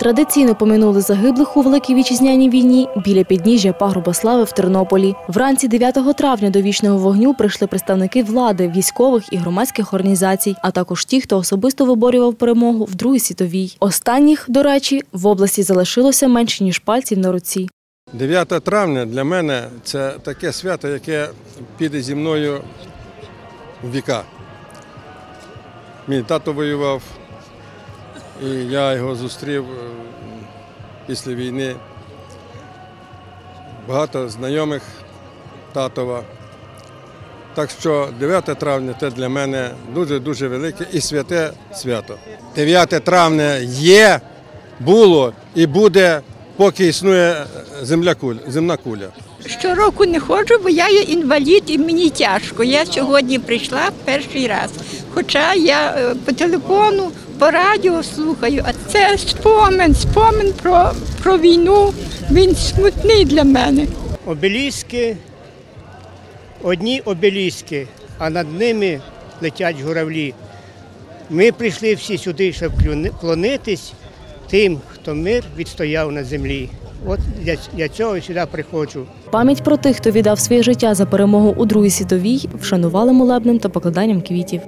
Традиційно поминули загиблих у Великій Вітчизняній війні біля підніжжя пагорба слави в Тернополі. Вранці 9 травня до вічного вогню прийшли представники влади, військових і громадських організацій, а також ті, хто особисто виборював перемогу в Другій світовій. Останніх, до речі, в області залишилося менше ніж пальців на руці. 9 травня для мене це таке свято, яке піде зі мною в віка. Мій тато воював, і я його зустрів е, після війни. Багато знайомих татова. Так що 9 травня це для мене дуже-дуже велике і святе свято. 9 травня є, було і буде, поки існує земля куля, земна куля. Щороку не ходжу, бо я є інвалід і мені тяжко. Я сьогодні прийшла перший раз. Хоча я е, по телефону, по радіо слухаю, а це спомин, спомин про, про війну. Він смутний для мене. Обеліски, одні обеліски, а над ними летять журавлі. Ми прийшли всі сюди, щоб вклонитись тим, хто мир відстояв на землі. От я, я цього сюди приходжу. Пам'ять про тих, хто віддав своє життя за перемогу у Другій світовій, вшанували молебнем та покладанням квітів.